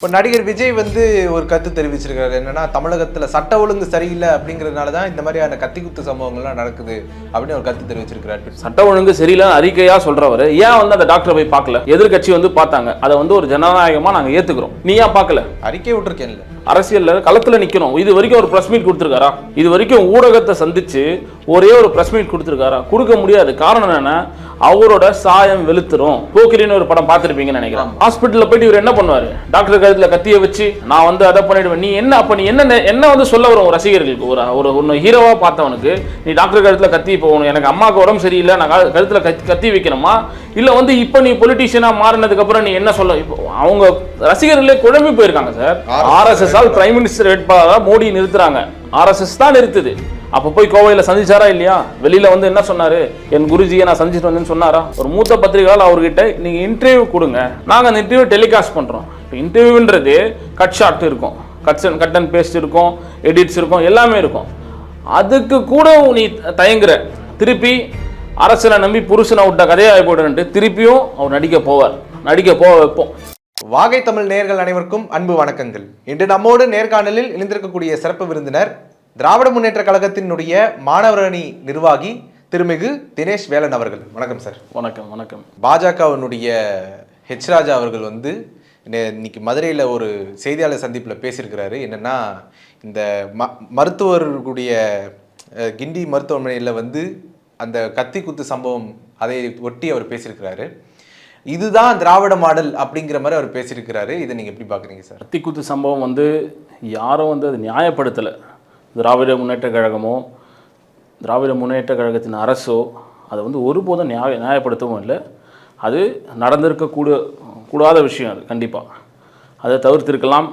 இப்போ நடிகர் விஜய் வந்து ஒரு கருத்து தெரிவிச்சிருக்காரு. என்னன்னா தமிழகத்துல சட்ட ஒழுங்கு சரியில்லை அப்படிங்கறதுனால தான் இந்த மாதிரியான கத்தி குத்து சம்பவங்கள்லாம் நடக்குது அப்படின்னு ஒரு கருத்து தெரிவிச்சிருக்கிறாரு. சட்ட ஒழுங்கு சரியில்லை அறிக்கையா சொல்றவர். ஏன் வந்து அந்த டாக்டரை போய் பார்க்கல? எதிர்க்கட்சி வந்து பார்த்தாங்க. அதை வந்து ஒரு ஜனநாயகமா நாங்க ஏத்துக்கிறோம். நீ ஏன் பார்க்கல? அறிக்கை விட்டுருக்கேன்ல. அரசியல்ல களத்துல நிக்கணும். இது வரைக்கும் ஒரு பிரஸ் மீட் கொடுத்துருக்காரா? இது வரைக்கும் ஊடகத்தை சந்திச்சு ஒரே ஒரு பிரஸ் மீட் கொடுத்துருக்காரா? கொடுக்க முடியாது. காரணம் என்னன்னா அவரோட சாயம் வெளுத்துரும். போக்கிரின்னு ஒரு படம் பார்த்திருப்பீங்கன்னு நினைக்கிறேன். ஹாஸ்பிட்டல்ல போயிட்டு இவர் என்ன பண்ணுவாரு? டாக்டர் கழுத்துல கத்திய வச்சு நான் வந்து அதை பண்ணிடுவேன். நீ என்ன அப்ப நீ என்ன என்ன வந்து சொல்ல வரும் ரசிகர்களுக்கு? ஒரு ஒரு ஒன்று ஹீரோவா பார்த்தவனுக்கு நீ டாக்டர் கழுத்துல கத்தி போகணும் எனக்கு அம்மாவுக்கு உடம்பு சரியில்லை நான் கழு- கழுத்துல கத்தி கத்தி வைக்கணுமா? இல்ல வந்து இப்போ நீ பொலிட்டீஷியனா மாறினதுக்கு அப்புறம் நீ என்ன சொல்ல இப்போ அவங்க ரசிகர்களே குழம்பி போயிருக்காங்க sir. RSS all prime minister வேட்பாளராக மோடி நிறுத்துறாங்க. ஆர்எஸ்எஸ் தான் நிறுத்துது. அப்போ போய் கோவையில் சந்திச்சாரா இல்லையா? வெளியில் வந்து என்ன சொன்னார்? என் குருஜியை நான் சந்திச்சுட்டு வந்தேன்னு சொன்னாரா? ஒரு மூத்த பத்திரிகையாளர் அவர்கிட்ட நீங்கள் இன்டர்வியூ கொடுங்க. நாங்கள் அந்த இன்டர்வியூ டெலிகாஸ்ட் பண்ணுறோம் இப்போ இன்டர்வியூன்றது கட் ஷாட் இருக்கும். Cuts and cut and paste இருக்கும். எடிட்ஸ் இருக்கும். எல்லாமே இருக்கும். அதுக்கு கூட நீ தயங்குற. திருப்பி அரசனை நம்பி புருஷனை விட்ட கதையாக போடுன்ட்டு திருப்பியும் அவர் நடிக்க போவார். நடிக்க போக வைப்போம். வாகை தமிழ் நேர்கள் அனைவருக்கும் அன்பு வணக்கங்கள். இன்று நம்மோடு நேர்காணலில் இணைந்திருக்கக்கூடிய சிறப்பு விருந்தினர் திராவிட முன்னேற்ற கழகத்தினுடைய மாணவர் அணி நிர்வாகி திருமிகு தினேஷ் வேலன் அவர்கள். வணக்கம் சார். வணக்கம் வணக்கம். பாஜகவினுடைய ஹெச் ராஜா அவர்கள் வந்து இன்னைக்கு மதுரையில் ஒரு செய்தியாளர் சந்திப்பில் பேசியிருக்கிறாரு. என்னன்னா இந்த ம மருத்துவர்களுடைய கிண்டி மருத்துவமனையில் வந்து அந்த கத்தி குத்து சம்பவம் அதை ஒட்டி அவர் பேசியிருக்கிறாரு. இதுதான் திராவிட மாடல் அப்படிங்கிற மாதிரி அவர் பேசியிருக்கிறாரு. இதை நீங்கள் எப்படி பார்க்குறீங்க சார்? கத்திக்குத்து சம்பவம் வந்து யாரும் வந்து அது நியாயப்படுத்தலை. திராவிட முன்னேற்ற கழகமோ திராவிட முன்னேற்ற கழகத்தின் அரசோ அதை வந்து ஒருபோதும் நியாய நியாயப்படுத்தவும் இல்லை. அது நடந்திருக்கக்கூட கூடாத விஷயம் அது கண்டிப்பாக அதை தவிர்த்திருக்கலாம்.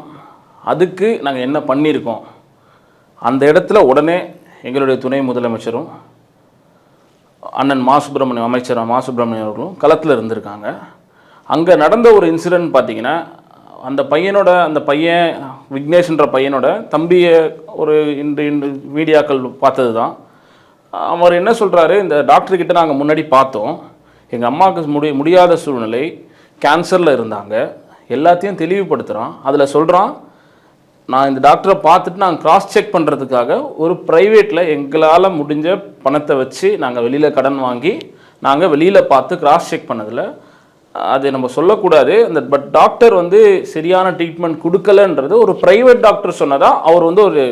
அதுக்கு நாங்கள் என்ன பண்ணியிருக்கோம்? அந்த இடத்துல உடனே எங்களுடைய துணை முதலமைச்சரும் அண்ணன் மா சுப்பிரமணியம் அமைச்சர் மா சுப்பிரமணியம் அவர்களும் களத்தில் இருந்திருக்காங்க. அங்கே நடந்த ஒரு இன்சிடென்ட் பார்த்திங்கன்னா அந்த பையனோட அந்த பையன் விக்னேஷ்ன்ற பையனோட தம்பியை ஒரு இன்று இன்று மீடியாக்கள் பார்த்தது தான் அவர் என்ன சொல்கிறாரு இந்த டாக்டர்கிட்ட நாங்கள் முன்னாடி பார்த்தோம். எங்கள் அம்மாவுக்கு முடி முடியாத சூழ்நிலை கேன்சரில் இருந்தாங்க. எல்லாத்தையும் தெளிவுபடுத்துகிறான் அதில் சொல்கிறான் நான் இந்த டாக்டரை பார்த்துட்டு நாங்கள் கிராஸ் செக் பண்ணுறதுக்காக ஒரு ப்ரைவேட்டில் எங்களால் முடிஞ்ச பணத்தை வச்சு நாங்கள் வெளியில் கடன் வாங்கி நாங்கள் வெளியில் பார்த்து கிராஸ் செக் பண்ணதில் அது நம்ம சொல்லக்கூடாது. அந்த பட் டாக்டர் வந்து சரியான ட்ரீட்மெண்ட் கொடுக்கலன்றது ஒரு ப்ரைவேட் டாக்டர் சொன்னதா அவர் வந்து ஒரு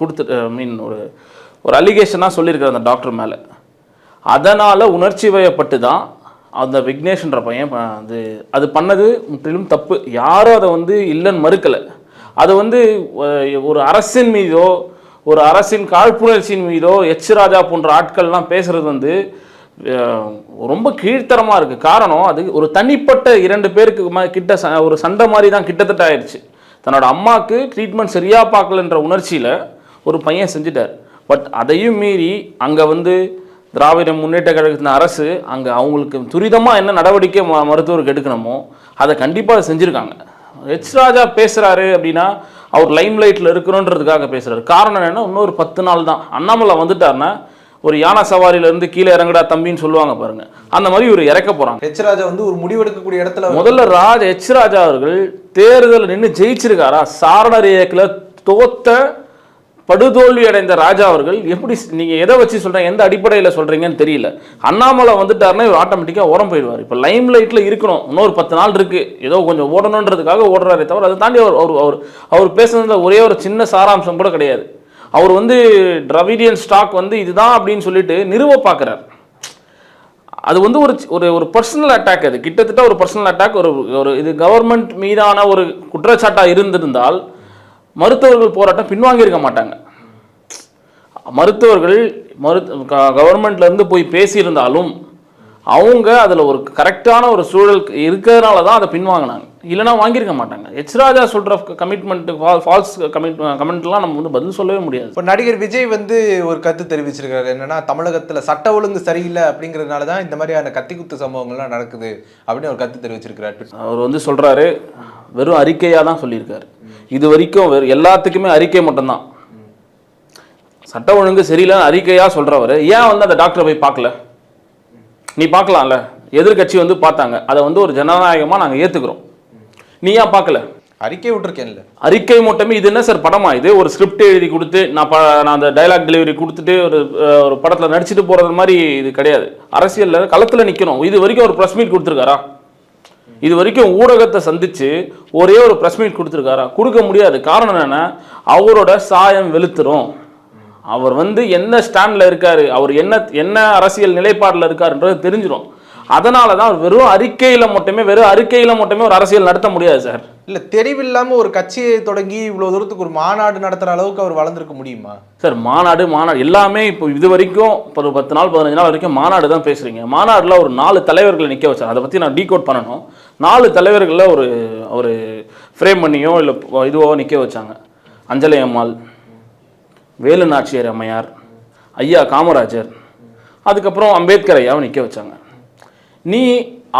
கொடுத்து மீன் ஒரு ஒரு அலிகேஷனாக சொல்லியிருக்காரு அந்த டாக்டர் மேலே. அதனால் உணர்ச்சி வயப்பட்டு தான் அந்த விக்னேஷ்ன்ற பையன் அது அது பண்ணது முற்றிலும் தப்பு. யாரும் அதை வந்து இல்லைன்னு மறுக்கலை. அது வந்து ஒரு அரசின் மீதோ ஒரு அரசின் காழ்ப்புணர்ச்சியின் மீதோ எச். ராஜா போன்ற ஆட்கள்லாம் பேசுறது வந்து ரொம்ப கீழ்த்தரமாக இருக்குது காரணம் அது ஒரு தனிப்பட்ட இரண்டு பேருக்கு ம- கிட்ட ச- ஒரு சண்டை மாதிரி தான் கிட்டத்தட்ட ஆயிடுச்சு. தன்னோட அம்மாவுக்கு ட்ரீட்மெண்ட் சரியாக பார்க்கலன்ற உணர்ச்சியில் ஒரு பையன் செஞ்சுட்டார். பட் அதையும் மீறி அங்கே வந்து திராவிட முன்னேற்ற கழகத்தின் அரசு அங்கே அவங்களுக்கு துரிதமாக என்ன நடவடிக்கை ம- மருத்துவருக்கு எடுக்கணுமோ அதை கண்டிப்பாக செஞ்சுருக்காங்க. ஹெச் ராஜா பேசுகிறாரு அப்படின்னா அவர் லைம் லைட்டில் இருக்கிறோன்றதுக்காக பேசுகிறாரு காரணம் என்னென்னா இன்னொரு பத்து நாள் தான். அண்ணாமலை வந்துட்டார்னா ஒரு யானை சவாரியிலேருந்து கீழே இறங்குடா தம்பின்னு சொல்லுவாங்க பாருங்க. அந்த மாதிரி இவர் இறக்க போகிறாங்க ஹெச் ராஜா வந்து ஒரு முடிவெடுக்கக்கூடிய இடத்துல முதல்ல ராஜ் எச் ராஜா அவர்கள் தேர்தல் நின்று ஜெயிச்சிருக்காரா? சாரணர் இயக்கில் தோத்த படுதோல்வி அடைந்த ராஜா அவர்கள் எப்படி ஸ்- நீங்க எதை வச்சு சொல்றீங்க? எந்த அடிப்படையில் சொல்றீங்கன்னு தெரியல. அண்ணாமலை வந்துட்டாருன்னா இவர் ஆட்டோமேட்டிக்காக ஓரம் போயிடுவார். இப்போ லைம் லைட்டில் இருக்கணும். இன்னொரு பத்து நாள் இருக்கு. ஏதோ கொஞ்சம் ஓடணுன்றதுக்காக ஓடுறாரே தவிர அதை தாண்டி அவர் அவர் அவர் அவர் பேசுனதுல ஒரே ஒரு சின்ன சாராம்சம் கூட கிடையாது. அவர் வந்து டிராவிடியன் ஸ்டாக் வந்து இதுதான் அப்படின்னு சொல்லிட்டு நிறுவ பார்க்குறார். அது வந்து ஒரு ஒரு ஒரு பர்சனல் அட்டாக் அது. கிட்டத்தட்ட ஒரு பர்சனல் அட்டாக் ஒரு ஒரு இது கவர்மெண்ட் மீதான ஒரு குற்றச்சாட்டாக இருந்திருந்தால் மருத்துவர்கள் போராட்டம் பின்வாங்கியிருக்க மாட்டாங்க. மருத்துவர்கள் மரு கவர்மெண்ட்லேருந்து போய் பேசியிருந்தாலும் அவங்க அதில் ஒரு கரெக்டான ஒரு சூழல் இருக்கிறதுனால தான் அதை பின்வாங்கினாங்க. இல்லைன்னா வாங்கியிருக்க மாட்டாங்க. எச் ராஜா சொல்கிற கமிட்மெண்ட் ஃபால்ஸ் கமிட் கமெண்ட்லாம் நம்ம வந்து பதில் சொல்லவே முடியாது. இப்போ நடிகர் விஜய் வந்து ஒரு கருத்து தெரிவிச்சிருக்காரு. என்னன்னா தமிழகத்துல சட்ட ஒழுங்கு சரியில்லை அப்படிங்கிறதுனால தான் இந்த மாதிரியான கத்தி குத்து சம்பவங்கள்லாம் நடக்குது அப்படின்னு ஒரு கருத்து தெரிவிச்சிருக்கிறார். அவர் வந்து சொல்கிறாரு வெறும் அறிக்கையாக தான் சொல்லியிருக்காரு. இது வரைக்கும் வெறும் எல்லாத்துக்குமே அறிக்கை மட்டும்தான். சட்ட ஒழுங்கு சரியில்லைன்னு அறிக்கையாக சொல்கிறவர் ஏன் வந்து அந்த டாக்டரை போய் பார்க்கல? நீ பார்க்கலாம்ல. எதிர்க்கட்சி வந்து பார்த்தாங்க. அதை வந்து ஒரு ஜனநாயகமாக நாங்கள் ஏற்றுக்கிறோம் நீ ஏன் பார்க்கல? அறிக்கை விட்டுருக்கேன்ல. அறிக்கை மட்டுமே இது என்ன சார் படமா இது? ஒரு ஸ்கிரிப்ட் எழுதி கொடுத்து நான் ப நான் அந்த டைலாக் டெலிவரி கொடுத்துட்டு ஒரு ஒரு படத்தில் நடிச்சுட்டு போகிறது மாதிரி இது கிடையாது. அரசியலில் களத்தில் நிற்கணும் இது வரைக்கும் ஒரு ப்ரெஸ் மீட் கொடுத்துருக்காரா? இது வரைக்கும் ஊடகத்தை சந்திச்சு ஒரே ஒரு ப்ரெஸ் மீட் கொடுத்துருக்காரா? கொடுக்க முடியாது. காரணம் என்னன்னா அவரோட சாயம் வெளுத்துரும். அவர் வந்து என்ன ஸ்டாண்டில் இருக்காரு அவர் என்ன என்ன அரசியல் நிலைப்பாடில் இருக்காருன்றது தெரிஞ்சிடும் அதனால தான் வெறும் அறிக்கையில் மட்டுமே வெறும் அறிக்கையில் மட்டுமே ஒரு அரசியல் நடத்த முடியாது சார். இல்ல தெரிவில்லாம ஒரு கட்சியை தொடங்கி இவ்வளவு தூரத்துக்கு ஒரு மாநாடு நடத்துற அளவுக்கு அவர் வளர்ந்துருக்க முடியுமா? சார் மாநாடு மாநாடு எல்லாமே இப்போ இது வரைக்கும் ஒரு பத்து நாள் பதினஞ்சு நாள் வரைக்கும் மாநாடு தான் பேசுகிறீங்க மாநாட்டில் ஒரு நாலு தலைவர்களை நிற்க வச்சார். அதை பற்றி நான் டீகோட் பண்ணணும். நாலு தலைவர்களில் ஒரு ஒரு ஃப்ரேம் பண்ணியோ இல்லை இதுவோ நிற்க வச்சாங்க. அஞ்சலி அம்மாள் வேலு நாச்சியார் அம்மையார் ஐயா காமராஜர் அதுக்கப்புறம் அம்பேத்கர் ஐயாவை நிற்க வச்சாங்க. நீ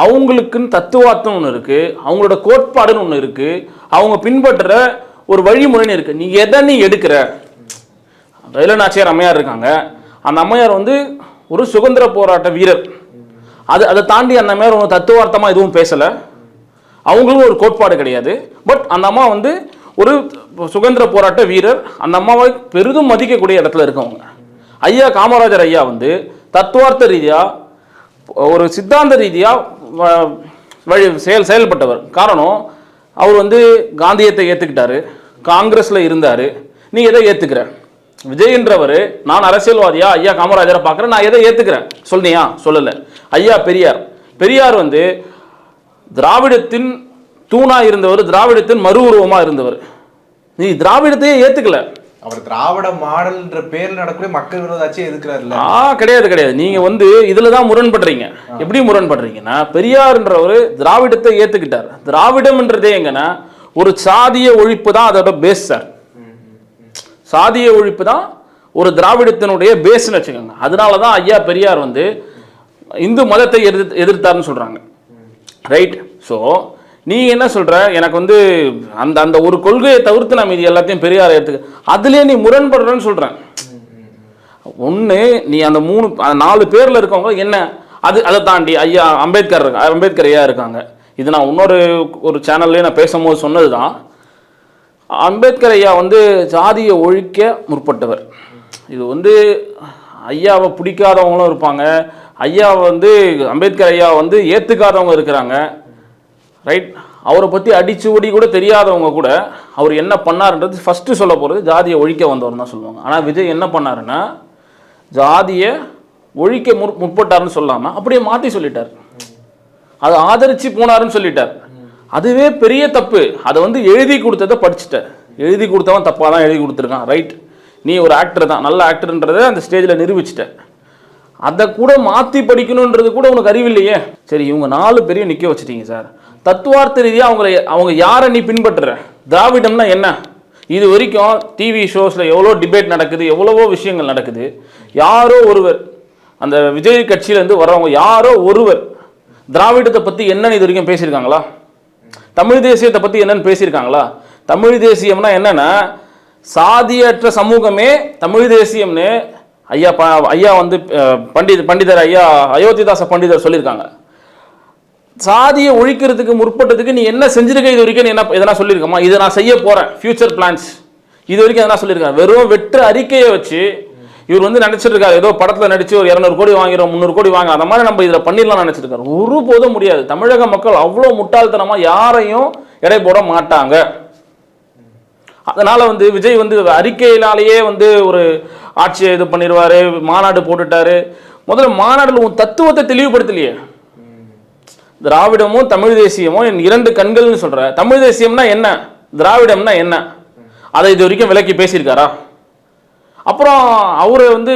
அவங்களுக்குன்னு தத்துவார்த்தம் ஒன்று இருக்குது அவங்களோட கோட்பாடுன்னு ஒன்று இருக்குது அவங்க பின்பற்றுற ஒரு வழிமுறைன்னு இருக்குது நீ எதை நீ எடுக்கிற? வேலு நாச்சியார் அம்மையார் இருக்காங்க. அந்த அம்மையார் வந்து ஒரு சுதந்திர போராட்ட வீரர். அது அதை தாண்டி அந்த அம்மையார் ஒன்றும் தத்துவார்த்தமாக எதுவும் பேசலை. அவங்களும் ஒரு கோட்பாடு கிடையாது. பட் அந்த அம்மா வந்து ஒரு சுதந்திர போராட்ட வீரர் அந்த அம்மாவை பெரிதும் மதிக்கக்கூடிய இடத்துல இருக்கவங்க. ஐயா காமராஜர் ஐயா வந்து தத்துவார்த்த ரீதியாக ஒரு சித்தாந்த ரீதியாக வழி செயல் செயல்பட்டவர். காரணம் அவர் வந்து காந்தியத்தை ஏற்றுக்கிட்டாரு காங்கிரஸில் இருந்தார். நீ எதை ஏற்றுக்கிற விஜய்ன்றவர் நான் அரசியல்வாதியா? ஐயா காமராஜரை பார்க்குறேன் நான் எதை ஏற்றுக்கிறேன் சொல்லியா சொல்லலை. ஐயா பெரியார். பெரியார் வந்து திராவிடத்தின் தூணா இருந்தவர் திராவிடத்தின் மறு உருவமா இருந்தவர். நீ திராவிடத்தையே ஏத்துக்கல. அவர் திராவிட மாடல்ன்ற பேர்ல நடக்கக்கூடிய மக்கள் விரோத ஆட்சியை எதுக்குறாருல்ல ஆ கிடையாது கிடையாது. நீங்க வந்து இதுல தான் முரண்படுறீங்க எப்படி முரண்படுறீங்கன்னா பெரியார்ன்றவர் திராவிடத்தை ஏத்துக்கிட்டார். திராவிடம்ன்றதே எங்கன்னா ஒரு சாதிய ஒழிப்பு தான் அதோட பேஸ் சார் சாதிய ஒழிப்பு தான் ஒரு திராவிடத்தினுடைய பேஸ்னு வச்சுக்கோங்க. அதனால தான் ஐயா பெரியார் வந்து இந்து மதத்தை எதிர்த்து எதிர்த்தாருன்னு சொல்றாங்க. ரைட் ஸோ நீ என்ன சொல்கிற எனக்கு வந்து அந்த அந்த ஒரு கொள்கையை தவிர்த்து நான் இது எல்லாத்தையும் பெரியார் எடுத்துக்க அதுலேயே நீ முரண்படுறேன்னு சொல்கிறேன் ஒன்று நீ அந்த மூணு நாலு பேரில் இருக்கவங்க என்ன? அது அதை தாண்டி ஐயா அம்பேத்கர் அம்பேத்கர் ஐயா இருக்காங்க. இது நான் இன்னொரு ஒரு சேனல்லே நான் பேசும்போது சொன்னது தான் அம்பேத்கர் ஐயா வந்து ஜாதியை ஒழிக்க முற்பட்டவர். இது வந்து ஐயாவை பிடிக்காதவங்களும் இருப்பாங்க. ஐயாவை வந்து அம்பேத்கர் ஐயா வந்து ஏற்றுக்காதவங்க இருக்கிறாங்க. ரைட் அவரை பற்றி அடிச்சு ஓடி கூட தெரியாதவங்க கூட அவர் என்ன பண்ணாருன்றது ஃபஸ்ட்டு சொல்ல போகிறது ஜாதியை ஒழிக்க வந்தவர் தான் சொல்லுவாங்க. ஆனால் விஜய் என்ன பண்ணாருன்னா ஜாதியை ஒழிக்க முற் முற்பட்டார்னு சொல்லாமல் அப்படியே மாற்றி சொல்லிட்டார். அதை ஆதரித்து போனாருன்னு சொல்லிட்டார். அதுவே பெரிய தப்பு. அதை வந்து எழுதி கொடுத்ததை படிச்சுட்டேன் எழுதி கொடுத்தவன் தப்பாக தான் எழுதி கொடுத்துருக்கான். ரைட் நீ ஒரு ஆக்டர் தான். நல்ல ஆக்டர்ன்றதை அந்த ஸ்டேஜில் நிரூபிச்சிட்ட. அதை கூட மாற்றி படிக்கணுன்றது கூட உனக்கு அறிவில்லையே சரி இவங்க நாலு பேரையும் நிற்க வச்சுட்டீங்க சார். தத்துவார்த்த ரீதியாக அவங்கள அவங்க யாரை நீ பின்பற்றுற? திராவிடம்னா என்ன? இது வரைக்கும் டிவி ஷோஸில் எவ்வளோ டிபேட் நடக்குது எவ்வளவோ விஷயங்கள் நடக்குது. யாரோ ஒருவர் அந்த விஜய் கட்சியிலேருந்து வர்றவங்க யாரோ ஒருவர் திராவிடத்தை பற்றி என்னன்னு இது வரைக்கும் பேசியிருக்காங்களா? தமிழ் தேசியத்தை பற்றி என்னன்னு பேசியிருக்காங்களா? தமிழ் தேசியம்னா என்னென்னா சாதியற்ற சமூகமே தமிழ் தேசியம்னு ஐயா ப ஐயா வந்து பண்டித பண்டித் பண்டிதர் ஐயா அயோத்திதாச பண்டிதர் சொல்லியிருக்காங்க. சாதியை ஒழிக்கிறதுக்கு முற்பட்டதுக்கு நீ என்ன செஞ்சிருக்க இது வரைக்கும் நீ என்ன எதனா சொல்லியிருக்கமா இதை நான் செய்ய போகிறேன் ஃபியூச்சர் பிளான்ஸ் இது வரைக்கும் எதனா சொல்லியிருக்கேன். வெறும் வெற்று அறிக்கையை வச்சு இவர் வந்து நினைச்சிட்டு இருக்காரு ஏதோ படத்தில் நடிச்சு ஒரு இரநூறு கோடி வாங்கிறோம் முந்நூறு கோடி வாங்க அந்த மாதிரி நம்ம இதில் பண்ணிடலாம் நினச்சிருக்காரு. ஒரு போதும் முடியாது. தமிழக மக்கள் அவ்வளோ முட்டாள்தனமாக யாரையும் எடை போட மாட்டாங்க. அதனால் வந்து விஜய் வந்து அறிக்கையினாலேயே வந்து ஒரு ஆட்சியை இது பண்ணிடுவாரு மாநாடு போட்டுட்டாரு. முதல்ல மாநாட்டில் உன் தத்துவத்தை தெளிவுபடுத்தலையே. திராவிடமும் தமிழ் தேசியமும் என் இரண்டு கண்கள்னு சொல்கிற தமிழ் தேசியம்னா என்ன? திராவிடம்னா என்ன? அதை இது வரைக்கும் விளக்கி பேசியிருக்காரா? அப்புறம் அவரை வந்து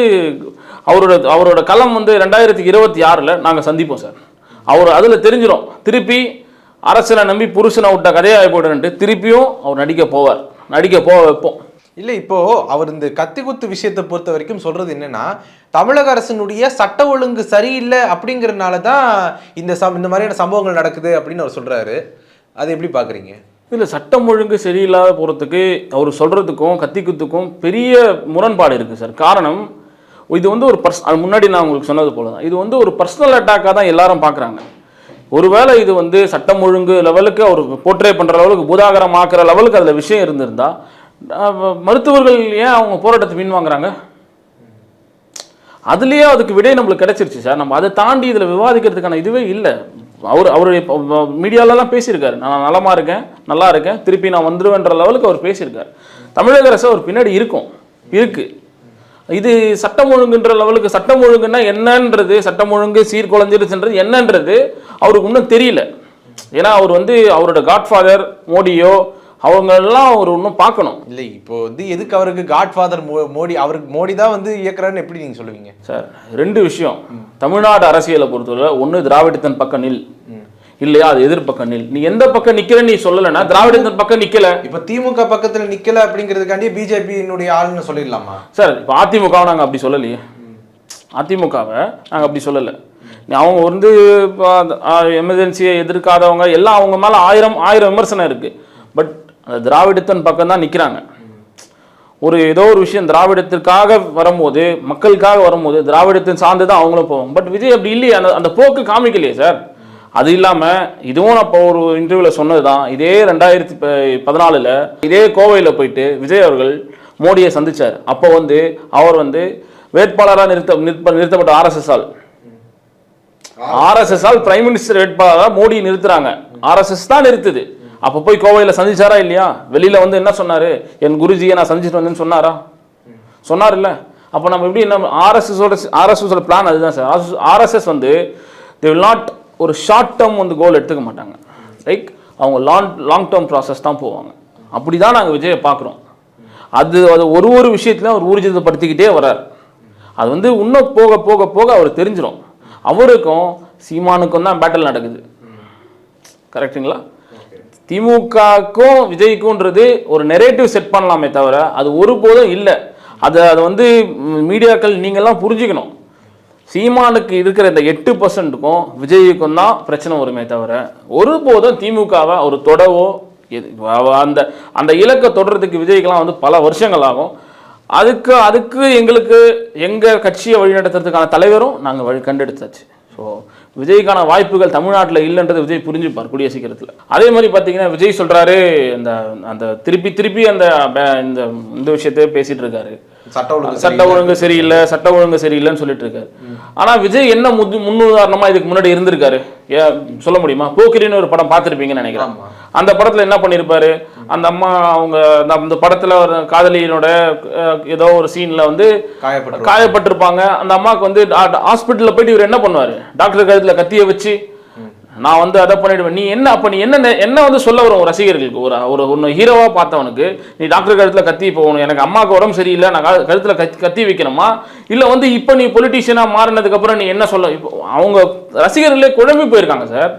அவரோட அவரோட களம் வந்து ரெண்டாயிரத்தி இருபத்தி ஆறில் நாங்கள் சந்திப்போம் சார். அவர் அதில் தெரிஞ்சிடும் திருப்பி அரசனை நம்பி புருஷனை விட்ட கதையாக போயிடுன்ட்டு திருப்பியும் அவர் நடிக்க போவார். நடிக்க போக வைப்போம். இல்லை இப்போ அவர் இந்த கத்தி குத்து விஷயத்தை பொறுத்த வரைக்கும் சொல்றது என்னன்னா தமிழக அரசினுடைய சட்ட ஒழுங்கு சரியில்லை அப்படிங்கிறதுனால தான் இந்த சம் இந்த மாதிரியான சம்பவங்கள் நடக்குது அப்படின்னு அவர் சொல்றாரு. அதை எப்படி பார்க்குறீங்க இல்லை சட்டம் ஒழுங்கு சரியில்லாத போகிறதுக்கு அவர் சொல்கிறதுக்கும் கத்திக்குத்துக்கும் பெரிய முரண்பாடு இருக்குது சார். காரணம் இது வந்து ஒரு பர்ஸ் அது முன்னாடி நான் உங்களுக்கு சொன்னது போல தான் இது வந்து ஒரு பர்சனல் அட்டாக்காக தான் எல்லாரும் பார்க்குறாங்க ஒருவேளை இது வந்து சட்டம் ஒழுங்கு லெவலுக்கு அவர் போர்ட்ரே பண்ணுற லெவலுக்கு பூதாகரமாக்குற லெவலுக்கு அதில் விஷயம் இருந்திருந்தால் மருத்துவர்கள் ஏன் அவங்க போராட்டத்தை மீன் வாங்குறாங்க அதுலேயே அதுக்கு விடை நம்மளுக்கு கிடைச்சிருச்சு சார். நம்ம அதை தாண்டி இதில் விவாதிக்கிறதுக்கான இதுவே இல்லை. அவர் அவர் மீடியாலலாம் பேசியிருக்காரு. நான் நலமாக இருக்கேன் நல்லா இருக்கேன் திருப்பி நான் வந்துடுவேன்ற லெவலுக்கு அவர் பேசியிருக்காரு. தமிழக அரசு அவர் பின்னாடி இருக்கும் இருக்குது இது சட்டம் ஒழுங்குன்ற லெவலுக்கு சட்டம் ஒழுங்குன்னா என்னன்றது சட்டம் ஒழுங்கு சீர்குலைஞ்சிருச்சுன்றது என்னன்றது அவருக்கு இன்னும் தெரியல. ஏன்னா அவர் வந்து அவரோட காட்ஃபாதர் மோடியோ அவங்க எல்லாம் அவர் இன்னும் பார்க்கணும். இல்லை இப்போ வந்து எதுக்கு அவருக்கு காட்ஃபாதர் மோடி அவருக்கு மோடி தான் வந்து இயக்குறாருன்னு எப்படி நீங்க சொல்லுவீங்க? சார் ரெண்டு விஷயம். தமிழ்நாடு அரசியலை பொறுத்தவரை ஒன்று திராவிடத்தின் பக்கம் நில். இல்லையா அது எதிர்பக்கம் நில். நீ எந்த பக்கம் நிக்கிறேன்னு நீ சொல்லலைன்னா திராவிடத்தின் பக்கம் நிக்கல. இப்போ திமுக பக்கத்துல நிக்கல அப்படிங்கிறதுக்காண்டி பிஜேபியினுடைய ஆளுன்னு சொல்லிடலாமா? சார் இப்போ அதிமுகவை நாங்கள் அப்படி சொல்லலையே. அதிமுகவை நாங்கள் அப்படி சொல்லலை. அவங்க வந்து எமர்ஜென்சியை எதிர்க்காதவங்க எல்லாம் அவங்க மேலே ஆயிரம் ஆயிரம் விமர்சனம் இருக்கு. பட் அந்த திராவிடத்தின் பக்கம் தான் நிற்கிறாங்க ஒரு ஏதோ ஒரு விஷயம் திராவிடத்திற்காக வரும்போது மக்களுக்காக வரும்போது திராவிடத்தின் சார்ந்து தான் அவங்களும் போவாங்க. பட் விஜய் அப்படி இல்லையே. அந்த அந்த போக்கு காமிக்கலையே சார். அது இல்லாமல் இதுவும் நான் இப்போ ஒரு இன்டர்வியூவில் சொன்னது தான் இதே ரெண்டாயிரத்தி பதினாலில் இதே கோவையில் போயிட்டு விஜய் அவர்கள் மோடியை சந்திச்சார். அப்போ வந்து அவர் வந்து வேட்பாளராக நிறுத்த நிறுத்த- நிறுத்தப்பட்ட ஆர்எஸ்எஸ் ஆல் ஆர்எஸ்எஸ். ஆல் பிரைம் மினிஸ்டர் வேட்பாளராக மோடி நிறுத்துறாங்க. ஆர்எஸ்எஸ் தான் நிறுத்துது. அப்போ போய் கோவையில் சந்திச்சாரா இல்லையா? வெளியில வந்து என்ன சொன்னாரு? என் குருஜியை நான் சந்திச்சுட்டு வந்தேன்னு சொன்னாரா? சொன்னார் இல்ல அப்போ நம்ம எப்படி என்ன ஆர்எஸ்எஸோட ஆர்எஸ்எஸோட பிளான் அதுதான் சார். ஆர்எஸ்எஸ் வந்து தே வில் நாட் ஒரு ஷார்ட் டேர்ம் வந்து கோல் எடுத்துக்க மாட்டாங்க. லைக் அவங்க லாங் லாங் டேர்ம் ப்ராசஸ் தான் போவாங்க. அப்படி தான் நாங்கள் விஜயை பார்க்குறோம். அது அது ஒரு ஒரு விஷயத்துலையும் அவர் ஊர்ஜிதப்படுத்திக்கிட்டே வரார் அது வந்து இன்னும் போக போக போக அவர் தெரிஞ்சிடும் அவருக்கும் சீமானுக்கும் தான் பேட்டில் நடக்குது. கரெக்ட்டுங்களா திமுகக்கும் விஜய்க்கும்ன்றது ஒரு நெரேட்டிவ் செட் பண்ணலாமே தவிர அது ஒருபோதும் இல்லை. அதை அதை வந்து மீடியாக்கள் நீங்கள்லாம் புரிஞ்சுக்கணும். சீமானுக்கு இருக்கிற இந்த எட்டு பர்சன்ட்டுக்கும் விஜய்க்கும் தான் பிரச்சனை வருமே தவிர ஒருபோதும் திமுகவை ஒரு தொடவோ எது- அந்த அந்த இலக்கை தொடர்றதுக்கு விஜய்க்கெல்லாம் வந்து பல வருஷங்கள் ஆகும். அதுக்கு அதுக்கு எங்களுக்கு எங்கள் கட்சியை வழிநடத்துறதுக்கான தலைவரும் நாங்கள் வழி கண்டெடுத்தாச்சு. ஸோ விஜய்க்கான வாய்ப்புகள் தமிழ்நாட்டில் இல்லைன்றது விஜய் புரிஞ்சுப்பார் கூடிய சீக்கிரத்தில். அதே மாதிரி பார்த்தீங்கன்னா விஜய் சொல்கிறாரு இந்த அந்த திருப்பி திருப்பி அந்த இந்த இந்த விஷயத்தையே பேசிகிட்டு இருக்காரு. சட்ட ஒழுங்கு சட்ட ஒழுங்கு சரியில்லை சட்ட ஒழுங்கு சரியில்லைன்னு சொல்லிட்டு இருக்காரு ஆனா விஜய் என்ன முது முன்னுதாரணமா இதுக்கு முன்னாடி இருந்திருக்காரு? சொல்ல முடியுமா? போக்கிரின்னு ஒரு படம் பார்த்திருப்பீங்கன்னு நினைக்கிறேன். அந்த படத்துல என்ன பண்ணியிருப்பாரு அந்த அம்மா அவங்க அந்த- படத்துல ஒரு காதலியினோட ஏதோ ஒரு சீன்ல வந்து காயப்பட்டு காயப்பட்டிருப்பாங்க. அந்த அம்மாவுக்கு வந்து ஹாஸ்பிட்டல்ல போயிட்டு இவர் என்ன பண்ணுவாரு? டாக்டர் கழுத்துல கத்திய வச்சு நான் வந்து அதை பண்ணிடுவேன். நீ என்ன அப்ப நீ என்ன நெ- என்ன வந்து சொல்ல வரும் ரசிகர்களுக்கு? ஒரு ஒரு ஒன்று ஹீரோவா பார்த்தவனுக்கு நீ டாக்டர் கழுத்துல கத்தி போகணும் எனக்கு அம்மாவுக்கு உடம்பு சரியில்லை நான் கழு- கழுத்துல கத்தி கத்தி வைக்கணுமா? இல்ல வந்து இப்போ நீ பொலிட்டீஷியனா மாறினதுக்கு அப்புறம் நீ என்ன சொல்ல இப்போ அவங்க ரசிகர்களே குழம்பி போயிருக்காங்க சார்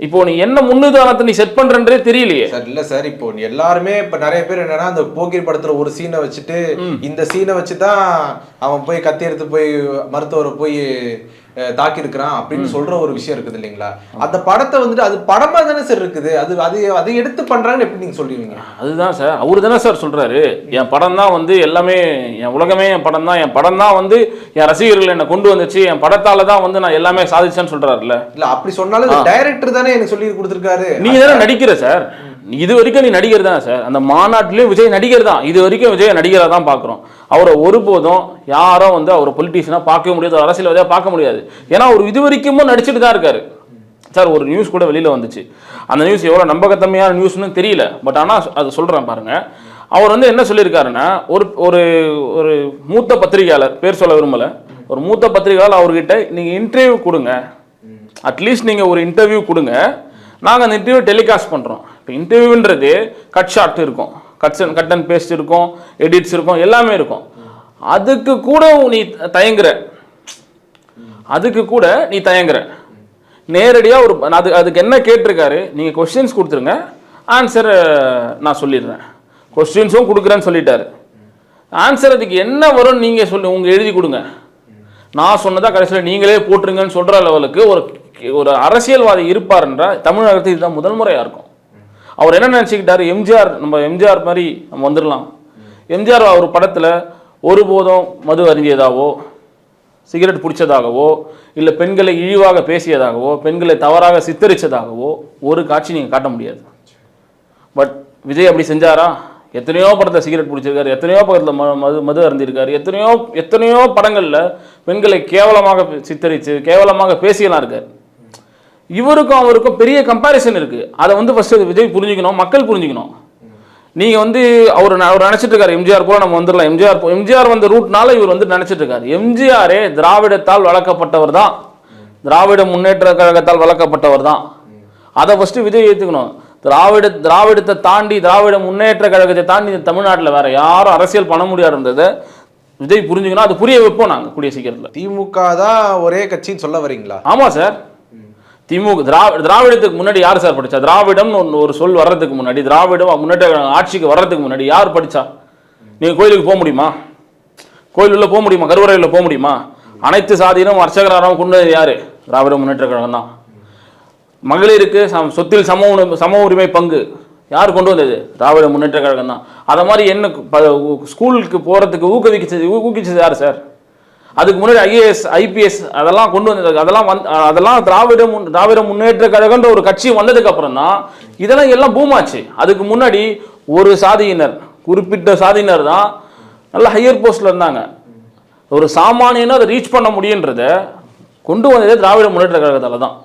இப்போ நீ என்ன முன்னுதாரணத்தை நீ செட் பண்றன்றே தெரியலையே. சார் இல்ல சார் இப்போ எல்லாருமே இப்ப நிறைய பேர் என்னன்னா அந்த போக்கிரி படத்துல ஒரு சீனை வச்சுட்டு இந்த சீனை வச்சு தான் அவன் போய் கத்தி எடுத்து போய் மருத்துவரை போய் தாக்கி இருக்கிறான் அப்படின்னு சொல்ற ஒரு விஷயம் இருக்குது இல்லைங்களா? அந்த படத்தை வந்துட்டு அது படமா தானே சார் இருக்குது? அது அது அதை எடுத்து பண்றாங்கன்னு எப்படி நீங்க சொல்லுவீங்க? அதுதான் சார். அவரு தானே சார் சொல்றாரு. என் படம் தான் வந்து எல்லாமே என் உலகமே என் படம் தான் என் படம் தான் வந்து என் ரசிகர்கள் என்னை கொண்டு வந்துச்சு. என் படத்தால தான் வந்து நான் எல்லாமே சாதிச்சேன்னு சொல்றாருல்ல. இல்ல அப்படி சொன்னாலும் டைரக்டர் தானே எனக்கு சொல்லி கொடுத்துருக்காரு. நீ தானே நடிக்கிற சார். இது வரைக்கும் நீ நடிகர் தான் சார். அந்த மாநாட்டிலையும் விஜய் நடிகர் தான். இது வரைக்கும் விஜய் நடிகராக தான் பார்க்குறோம் அவரை ஒருபோதும் யாரும் வந்து அவரை பொலிட்டீஷியனாக பார்க்கவே முடியாது ஒரு அரசியல்வாதியாக பார்க்க முடியாது. ஏன்னா அவர் இது வரைக்கும் நடிச்சுட்டு தான் இருக்காரு. சார் ஒரு நியூஸ் கூட வெளியில் வந்துச்சு. அந்த நியூஸ் எவ்வளோ நம்பகத்தன்மையான நியூஸ்னு தெரியல. பட் ஆனால் அது சொல்கிறேன் பாருங்கள் அவர் வந்து என்ன சொல்லியிருக்காருன்னா ஒரு ஒரு ஒரு மூத்த பத்திரிகையாளர் பேர் சொல்ல விரும்பலை. ஒரு மூத்த பத்திரிகையாளர் அவர்கிட்ட நீங்கள் இன்டர்வியூ கொடுங்க. அட்லீஸ்ட் நீங்கள் ஒரு இன்டர்வியூ கொடுங்க. நாங்கள் அந்த இன்டர்வியூ டெலிகாஸ்ட் பண்ணுறோம் இப்போ இன்டர்வியூன்றது கட் ஷாட் இருக்கும். கட்ஸ் கட் அண்ட் பேஸ்ட் இருக்கும் எடிட்ஸ் இருக்கும் எல்லாமே இருக்கும். அதுக்கு கூட நீ தயங்குற. அதுக்கு கூட நீ தயங்குற. நேரடியாக ஒரு அது அதுக்கு என்ன கேட்டிருக்காரு நீங்கள் கொஸ்டின்ஸ் கொடுத்துருங்க ஆன்சர் நான் சொல்லிடுறேன். கொஸ்டின்ஸும் கொடுக்குறேன்னு சொல்லிட்டாரு. ஆன்சர் அதுக்கு என்ன வரும்னு நீங்கள் சொல்லி உங்கள் எழுதி கொடுங்க. நான் சொன்னதாக கடைசியில் நீங்களே போட்டுருங்கன்னு சொல்கிற லெவலுக்கு ஒரு ஒரு அரசியல்வாதி இருப்பாருன்ற தமிழகத்தில் இதுதான் முதல் முறையாக இருக்கும். அவர் என்ன நினச்சிக்கிட்டாரு? எம்ஜிஆர் நம்ம எம்ஜிஆர் மாதிரி நம்ம வந்துடலாம் எம்ஜிஆர் அவர் படத்தில் ஒருபோதும் மது அருந்தியதாவோ சிகரெட் பிடிச்சதாகவோ இல்லை பெண்களை இழிவாக பேசியதாகவோ பெண்களை தவறாக சித்தரித்ததாகவோ ஒரு காட்சி நீங்கள் காட்ட முடியாது. பட் விஜய் அப்படி செஞ்சாரா? எத்தனையோ படத்தில் சிகரெட் பிடிச்சிருக்காரு எத்தனையோ படத்தில் ம மது மது அருந்திருக்காரு எத்தனையோ எத்தனையோ படங்களில் பெண்களை கேவலமாக சித்தரித்து கேவலமாக பேசியெல்லாம் இருக்கார். இவருக்கும் அவருக்கும் பெரிய கம்பேரிசன் இருக்குது அதை வந்து ஃபஸ்ட்டு விஜய் புரிஞ்சுக்கணும் மக்கள் புரிஞ்சுக்கணும். நீங்கள் வந்து அவர் அவர் நினச்சிட்டு இருக்காரு எம்ஜிஆர் போல நம்ம வந்துடலாம். எம்ஜிஆர் எம்ஜிஆர் வந்த ரூட்னால இவர் வந்து நினச்சிட்டு இருக்காரு. எம்ஜிஆரே திராவிடத்தால் வளர்க்கப்பட்டவர் தான். திராவிட முன்னேற்ற கழகத்தால் வளர்க்கப்பட்டவர் தான். அதை ஃபஸ்ட்டு விஜய் ஏற்றுக்கணும் திராவிட திராவிடத்தை தாண்டி திராவிட முன்னேற்ற கழகத்தை தாண்டி இந்த தமிழ்நாட்டில் வேற யாரும் அரசியல் பண்ண முடியாதுன்றதை விஜய் புரிஞ்சுக்கணும். அது புரிய வைப்போம் நாங்கள் கூடிய சீக்கிரத்தில். திமுக தான் ஒரே கட்சின்னு சொல்ல வரீங்களா? ஆமாம் சார். திமுக திராவிட திராவிடத்துக்கு முன்னாடி யார் சார் படித்தா திராவிடம்னு ஒன்று ஒரு சொல் வர்றதுக்கு முன்னாடி திராவிடம் முன்னேற்ற கழகம் ஆட்சிக்கு வர்றதுக்கு முன்னாடி யார் படித்தா நீங்கள் கோயிலுக்கு போக முடியுமா? கோயில் உள்ள போக முடியுமா? கருவறையில் போக முடியுமா? அனைத்து சாதியிலும் அர்ச்சகராகவும் கொண்டு வந்தது யார்? திராவிட முன்னேற்ற கழகம் தான். மகளிருக்கு சம் சொத்தில் சம உணவு சம உரிமை பங்கு யார் கொண்டு வந்தது? திராவிட முன்னேற்ற கழகம் தான். அதை மாதிரி என்ன ப- ஸ்கூலுக்கு போகிறதுக்கு ஊக்குவிச்சது ஊக்குவிச்சது யார் சார்? அதுக்கு முன்னாடி ஐஏஎஸ் ஐபிஎஸ் அதெல்லாம் கொண்டு வந்தது. அதெல்லாம் வந் அதெல்லாம் திராவிட முன் திராவிட முன்னேற்ற கழகன்ற ஒரு கட்சி வந்ததுக்கு அப்புறம் தான் இதெல்லாம் எல்லாம் பூமாச்சு அதுக்கு முன்னாடி ஒரு சாதியினர் குறிப்பிட்ட சாதியினர் தான் நல்ல ஹையர் போஸ்ட்ல இருந்தாங்க. ஒரு சாமானியனும் அதை ரீச் பண்ண முடியுன்றத கொண்டு வந்ததே திராவிட முன்னேற்ற கழகத்தால் தான்.